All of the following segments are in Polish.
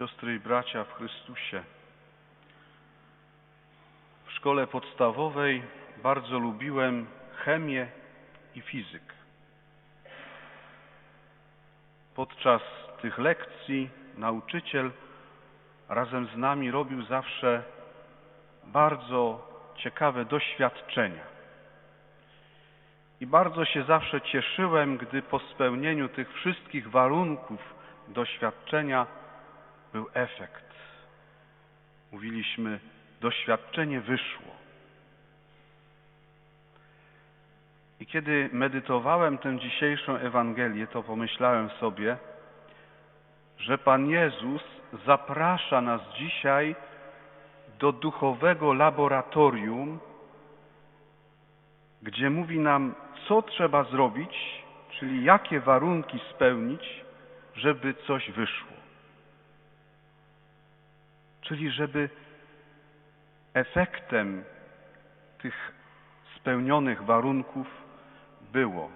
Siostry i bracia w Chrystusie. W szkole podstawowej bardzo lubiłem chemię i fizykę. Podczas tych lekcji nauczyciel razem z nami robił zawsze bardzo ciekawe doświadczenia. I bardzo się zawsze cieszyłem, gdy po spełnieniu tych wszystkich warunków doświadczenia był efekt. Mówiliśmy, doświadczenie wyszło. I kiedy medytowałem tę dzisiejszą Ewangelię, to pomyślałem sobie, że Pan Jezus zaprasza nas dzisiaj do duchowego laboratorium, gdzie mówi nam, co trzeba zrobić, czyli jakie warunki spełnić, żeby coś wyszło. Czyli żeby efektem tych spełnionych warunków było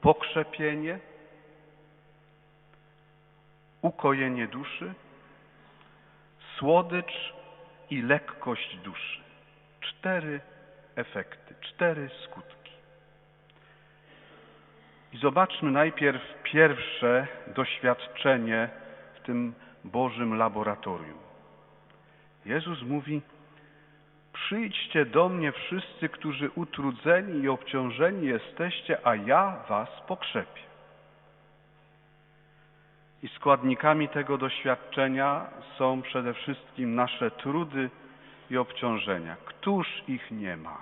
pokrzepienie, ukojenie duszy, słodycz i lekkość duszy. Cztery efekty, cztery skutki. I zobaczmy najpierw pierwsze doświadczenie w tym Bożym laboratorium. Jezus mówi: Przyjdźcie do mnie wszyscy, którzy utrudzeni i obciążeni jesteście, a ja was pokrzepię. I składnikami tego doświadczenia są przede wszystkim nasze trudy i obciążenia. Któż ich nie ma?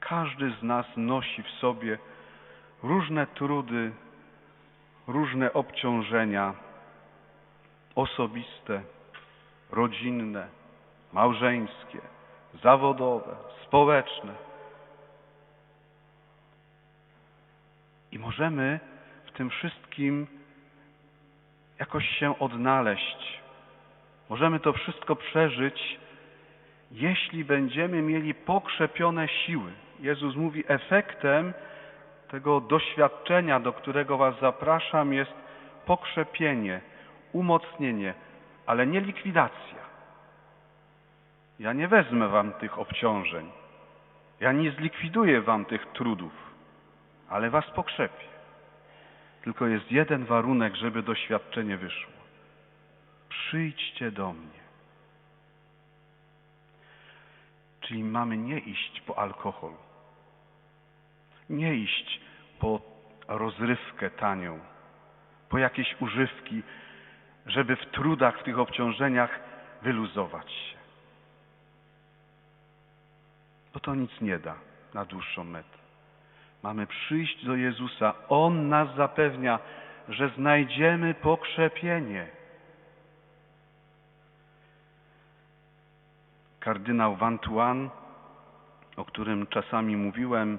Każdy z nas nosi w sobie różne trudy, różne obciążenia osobiste, rodzinne, małżeńskie, zawodowe, społeczne. I możemy w tym wszystkim jakoś się odnaleźć. Możemy to wszystko przeżyć, jeśli będziemy mieli pokrzepione siły. Jezus mówi, efektem tego doświadczenia, do którego Was zapraszam, jest pokrzepienie, umocnienie, ale nie likwidacja. Ja nie wezmę Wam tych obciążeń. Ja nie zlikwiduję Wam tych trudów, ale Was pokrzepię. Tylko jest jeden warunek, żeby doświadczenie wyszło. Przyjdźcie do mnie. Czyli mamy nie iść po alkohol, nie iść po rozrywkę tanią, po jakieś używki, żeby w trudach, w tych obciążeniach wyluzować się. Bo to nic nie da na dłuższą metę. Mamy przyjść do Jezusa. On nas zapewnia, że znajdziemy pokrzepienie. Kardynał Vantuan, o którym czasami mówiłem,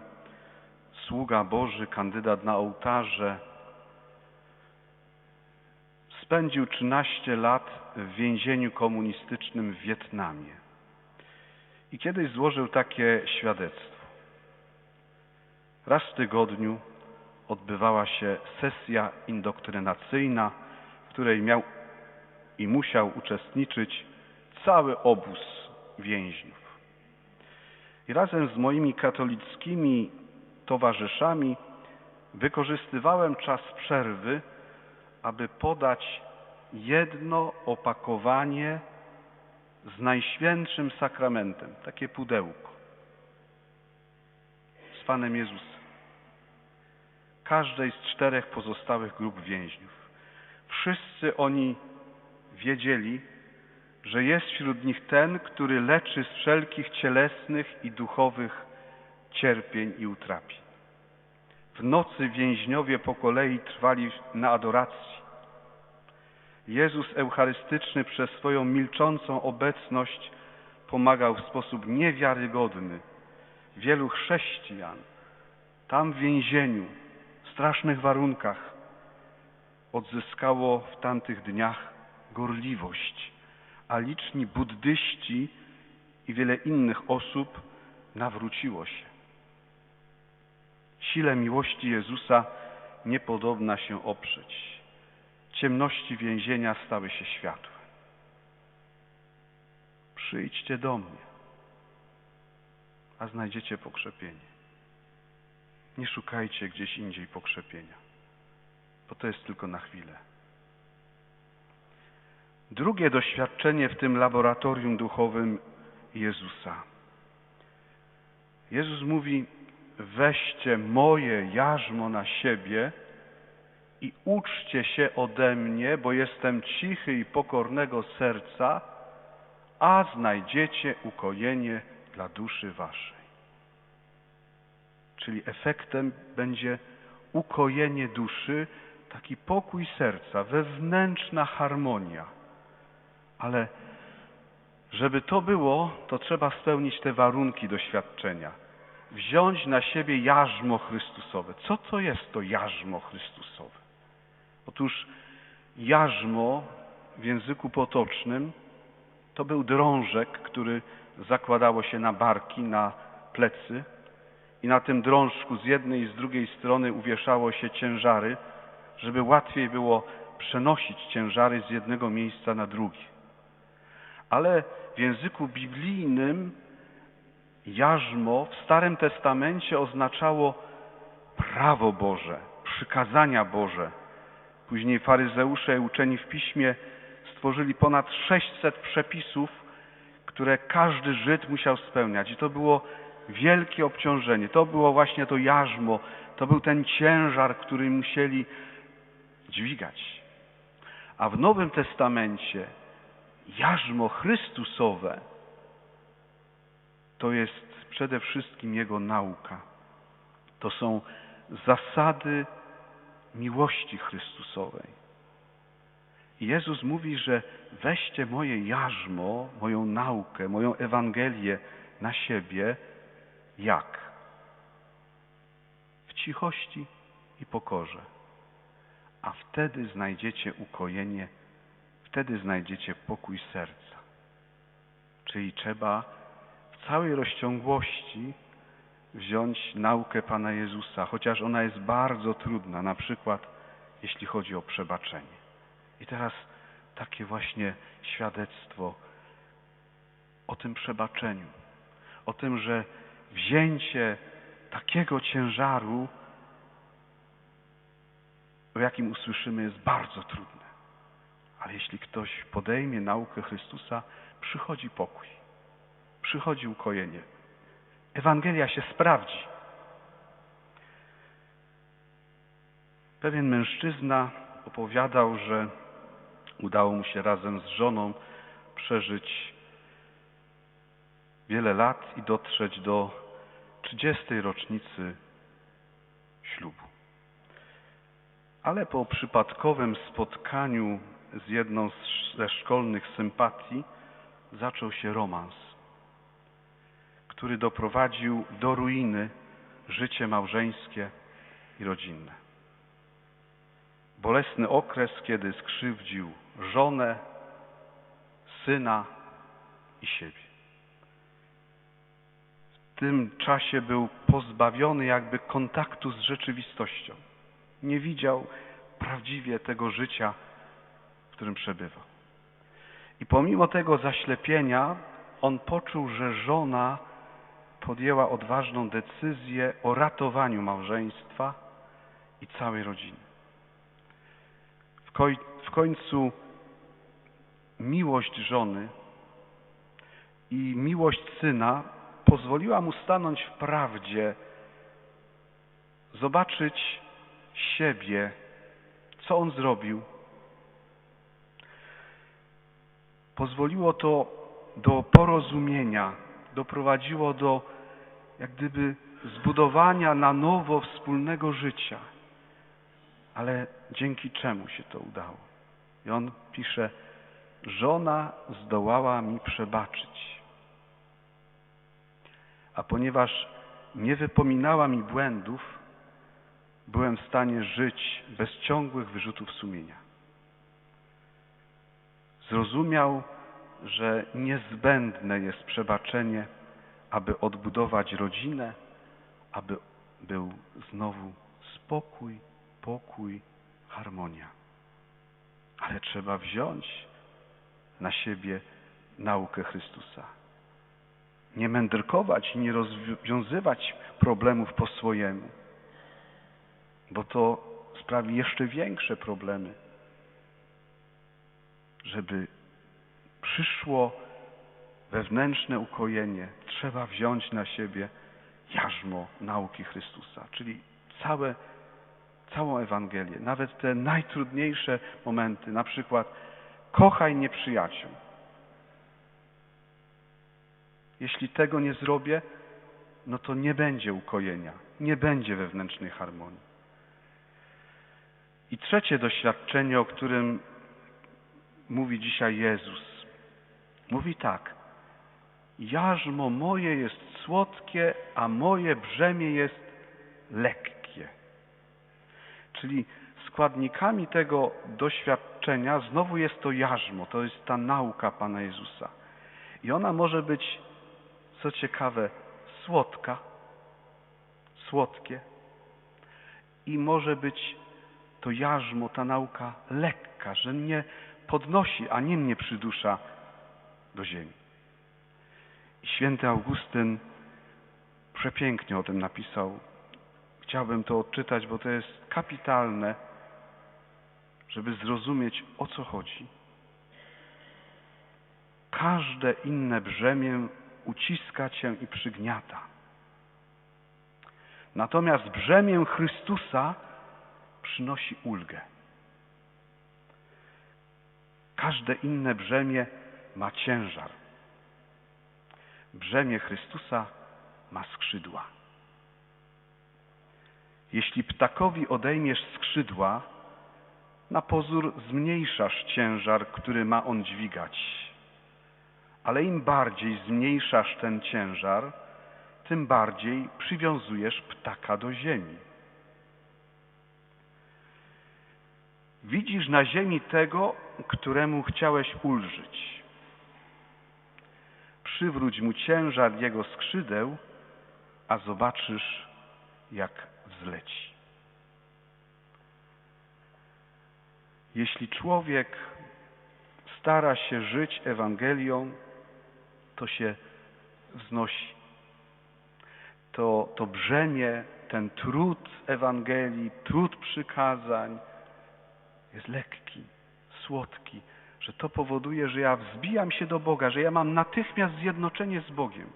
sługa Boży, kandydat na ołtarze, spędził 13 lat w więzieniu komunistycznym w Wietnamie. I kiedyś złożył takie świadectwo. Raz w tygodniu odbywała się sesja indoktrynacyjna, w której miał i musiał uczestniczyć cały obóz więźniów. I razem z moimi katolickimi towarzyszami wykorzystywałem czas przerwy, aby podać jedno opakowanie z Najświętszym Sakramentem, takie pudełko z Panem Jezusem. Każdej z czterech pozostałych grup więźniów. Wszyscy oni wiedzieli, że jest wśród nich ten, który leczy z wszelkich cielesnych i duchowych cierpień i utrapień. W nocy więźniowie po kolei trwali na adoracji. Jezus Eucharystyczny przez swoją milczącą obecność pomagał w sposób niewiarygodny wielu chrześcijan tam w więzieniu, w strasznych warunkach odzyskało w tamtych dniach gorliwość, a liczni buddyści i wiele innych osób nawróciło się. Sile miłości Jezusa nie podobna się oprzeć. ciemności więzienia stały się światłem. Przyjdźcie do mnie, a znajdziecie pokrzepienie. Nie szukajcie gdzieś indziej pokrzepienia, bo to jest tylko na chwilę. Drugie doświadczenie w tym laboratorium duchowym Jezusa. Jezus mówi: Weźcie moje jarzmo na siebie i uczcie się ode mnie, bo jestem cichy i pokornego serca, a znajdziecie ukojenie dla duszy waszej. Czyli efektem będzie ukojenie duszy, taki pokój serca, wewnętrzna harmonia. Ale żeby to było, to trzeba spełnić te warunki doświadczenia. Wziąć na siebie jarzmo Chrystusowe. Co to jest to jarzmo Chrystusowe? Otóż jarzmo w języku potocznym to był drążek, który zakładało się na barki, na plecy i na tym drążku z jednej i z drugiej strony uwieszało się ciężary, żeby łatwiej było przenosić ciężary z jednego miejsca na drugie. Ale w języku biblijnym jarzmo w Starym Testamencie oznaczało prawo Boże, przykazania Boże. Później faryzeusze i uczeni w piśmie stworzyli ponad 600 przepisów, które każdy Żyd musiał spełniać. I to było wielkie obciążenie. To było właśnie to jarzmo, to był ten ciężar, który musieli dźwigać. A w Nowym Testamencie jarzmo Chrystusowe to jest przede wszystkim Jego nauka. To są zasady miłości Chrystusowej. Jezus mówi, że weźcie moje jarzmo, moją naukę, moją Ewangelię na siebie. Jak? W cichości i pokorze. A wtedy znajdziecie ukojenie, wtedy znajdziecie pokój serca. Czyli trzeba w całej rozciągłości wziąć naukę Pana Jezusa, chociaż ona jest bardzo trudna, na przykład jeśli chodzi o przebaczenie. I teraz takie właśnie świadectwo o tym przebaczeniu, o tym, że wzięcie takiego ciężaru, o jakim usłyszymy, jest bardzo trudne. Ale jeśli ktoś podejmie naukę Chrystusa, przychodzi pokój, przychodzi ukojenie. Ewangelia się sprawdzi. Pewien mężczyzna opowiadał, że Udało mu się razem z żoną przeżyć wiele lat i dotrzeć do 30. rocznicy ślubu. Ale po przypadkowym spotkaniu z jedną ze szkolnych sympatii zaczął się romans, który doprowadził do ruiny życie małżeńskie i rodzinne. Bolesny okres, kiedy skrzywdził żonę, syna i siebie. W tym czasie był pozbawiony jakby kontaktu z rzeczywistością. Nie widział prawdziwie tego życia, w którym przebywał. I pomimo tego zaślepienia, on poczuł, że żona podjęła odważną decyzję o ratowaniu małżeństwa i całej rodziny. W końcu miłość żony i miłość syna pozwoliła mu stanąć w prawdzie, zobaczyć siebie, co on zrobił. Pozwoliło to do porozumienia, doprowadziło do jak gdyby zbudowania na nowo wspólnego życia. Ale dzięki czemu się to udało? I on pisze, żona zdołała mi przebaczyć. A ponieważ nie wypominała mi błędów, byłem w stanie żyć bez ciągłych wyrzutów sumienia. Zrozumiał, że niezbędne jest przebaczenie, aby odbudować rodzinę, aby był znowu spokój, pokój, harmonia. ale trzeba wziąć na siebie naukę Chrystusa. Nie mędrkować i nie rozwiązywać problemów po swojemu, bo to sprawi jeszcze większe problemy. Żeby przyszło wewnętrzne ukojenie, trzeba wziąć na siebie jarzmo nauki Chrystusa, czyli całe, całą Ewangelię, nawet te najtrudniejsze momenty, na przykład kochaj nieprzyjaciół. Jeśli tego nie zrobię, no to nie będzie ukojenia, nie będzie wewnętrznej harmonii. I trzecie doświadczenie, o którym mówi dzisiaj Jezus. Mówi tak. Jarzmo moje jest słodkie, a moje brzemię jest lekkie. Czyli składnikami tego doświadczenia znowu jest to jarzmo, to jest ta nauka Pana Jezusa. I ona może być, co ciekawe, słodka, słodkie i może być to jarzmo, ta nauka lekka, że mnie podnosi, a nie mnie przydusza do ziemi. Święty Augustyn przepięknie o tym napisał. Chciałbym to odczytać, bo to jest kapitalne, żeby zrozumieć, o co chodzi. Każde inne brzemię uciska cię i przygniata. Natomiast brzemię Chrystusa przynosi ulgę. Każde inne brzemię ma ciężar. Brzemię Chrystusa ma skrzydła. Jeśli ptakowi odejmiesz skrzydła, na pozór zmniejszasz ciężar, który ma on dźwigać. Ale im bardziej zmniejszasz ten ciężar, tym bardziej przywiązujesz ptaka do ziemi. Widzisz na ziemi tego, któremu chciałeś ulżyć. Przywróć mu ciężar jego skrzydeł, a zobaczysz, jak wzleci. Jeśli człowiek stara się żyć Ewangelią, to się wznosi. To, to brzemię, ten trud Ewangelii, trud przykazań, jest lekki, słodki, że to powoduje, że ja wzbijam się do Boga, że ja mam natychmiast zjednoczenie z Bogiem.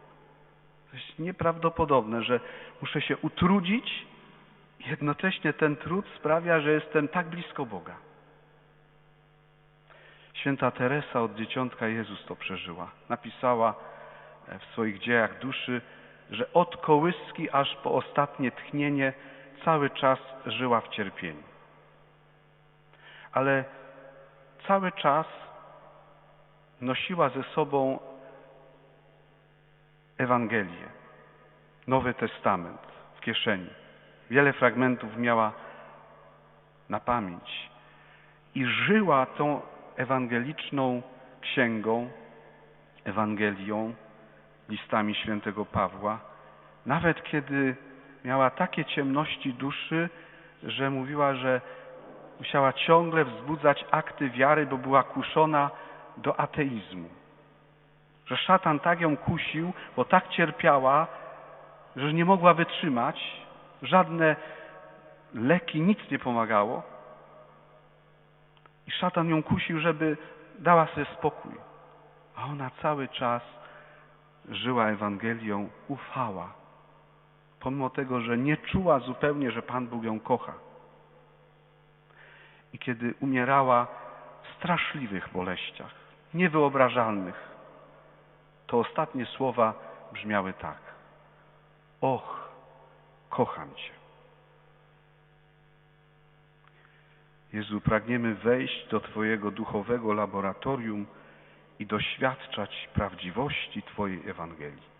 To jest nieprawdopodobne, że muszę się utrudzić jednocześnie ten trud sprawia, że jestem tak blisko Boga. Święta Teresa od dzieciątka Jezus to przeżyła. Napisała e, w swoich dziejach duszy, że od kołyski aż po ostatnie tchnienie cały czas żyła w cierpieniu ale cały czas nosiła ze sobą Ewangelię, Nowy Testament w kieszeni. Wiele fragmentów miała na pamięć i żyła tą ewangeliczną księgą, Ewangelią, listami świętego Pawła, nawet kiedy miała takie ciemności duszy, że mówiła, że musiała ciągle wzbudzać akty wiary, bo była kuszona do ateizmu. Że szatan tak ją kusił, bo tak cierpiała, że nie mogła wytrzymać. Żadne leki, nic nie pomagało. I szatan ją kusił, żeby dała sobie spokój. A ona cały czas żyła Ewangelią, ufała. Pomimo tego, że nie czuła zupełnie, że Pan Bóg ją kocha i kiedy umierała w straszliwych boleściach, niewyobrażalnych, to ostatnie słowa brzmiały tak. Och, kocham Cię. Jezu, pragniemy wejść do Twojego duchowego laboratorium i doświadczać prawdziwości Twojej Ewangelii.